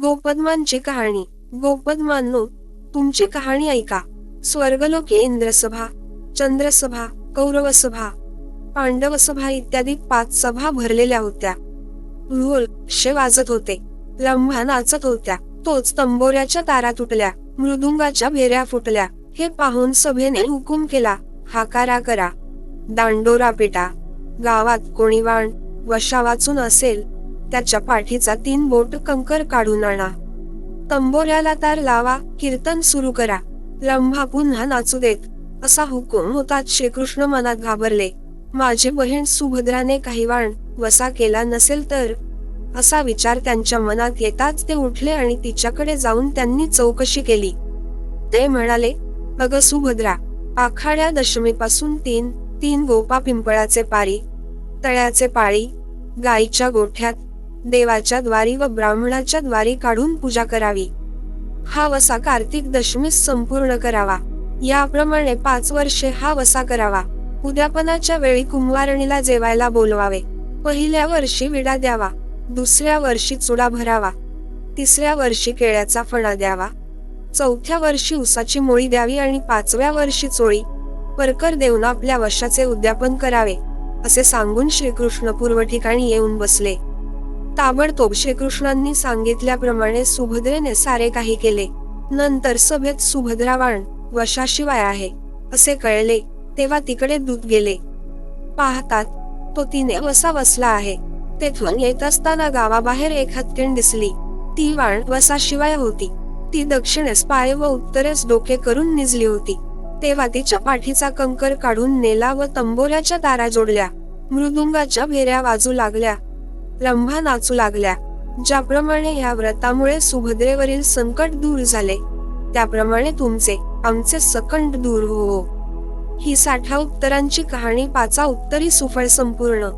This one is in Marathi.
गोपद्मांची कहाणी. गोपद्मांनो तुमची कहाणी ऐका. स्वर्गलोके इंद्रसभा चंद्रसभा कौरवसभा पांडवसभा इत्यादी पाच सभा भरलेल्या होत्या. ढोल शे वाजत होते. लंभा नाचत होत्या. तोच तंबोऱ्याच्या तारा तुटल्या. मृदुंगाच्या भेऱ्या फुटल्या. हे पाहून सभेने हुकूम केला हाकारा करा. दांडोरा पेटा. गावात कोणी वाण वशा वाचून असेल त्याच्या पाठीचा तीन बोट कंकर काढून आणा. तंबोऱ्याला तार लावा कीर्तन सुरू करा. लंभा पुन्हा नाचू देत असा हुकूम होताच श्रीकृष्ण मनात घाबरले. माझी बहीण सुभद्राने काही वाण वसा केला नसेल तर? असा विचार त्यांच्या मनात येताच ते उठले आणि तिच्याकडे जाऊन त्यांनी चौकशी केली. ते म्हणाले अग सुभद्रा आखाड्या दशमीपासून तीन तीन गोपा पिंपळाचे पारी तळ्याचे पाळी गायीच्या गोठ्यात देवाच्या द्वारी व ब्राह्मणाच्या द्वारी काढून पूजा करावी. हा वसा कार्तिक दशमीस संपूर्ण करावा. याप्रमाणे पाच वर्षे हा वसा करावा. उद्यापनाच्या वेळी कुंभारणीला जेवायला बोलवावे. पहिल्या वर्षी विडा द्यावा. दुसऱ्या वर्षी चुडा भरावा. तिसऱ्या वर्षी केळ्याचा फणा द्यावा. चौथ्या वर्षी उसाची मोळी द्यावी आणि पाचव्या वर्षी चोळी. परकर देऊन आपल्या वशाचे उद्यापन करावे असे सांगून श्रीकृष्ण पूर्व ठिकाणी येऊन बसले. ताबडतोब श्रीकृष्णांनी सांगितल्याप्रमाणे सुभद्रेने सारे काही केले. नंतर सभेत सुभद्रावाण वशाशिवाय आहे असे कळले तेव्हा तिकडे दूत गेले. पाहतात तो तिने वसा वसला आहे. तेथून येत असताना गावाबाहेर एक हत्तीण दिसली. ती वाण वसाशिवाय होती. ती दक्षिणेस पाय व उत्तरेस डोके करून निजली होती. तेव्हा तिच्या पाठीचा कंकर काढून नेला व तंबोऱ्याच्या तारा जोडल्या. मृदुंगाच्या भेऱ्या वाजू लागल्या. रंभा नाचू लागल्या. ज्याप्रमाणे या व्रतामुळे सुभद्रेवरील संकट दूर झाले त्याप्रमाणे तुमचे आमचे सकंट दूर हो ही साठा उत्तरांची कहाणी पाचा उत्तरी सुफळ संपूर्ण.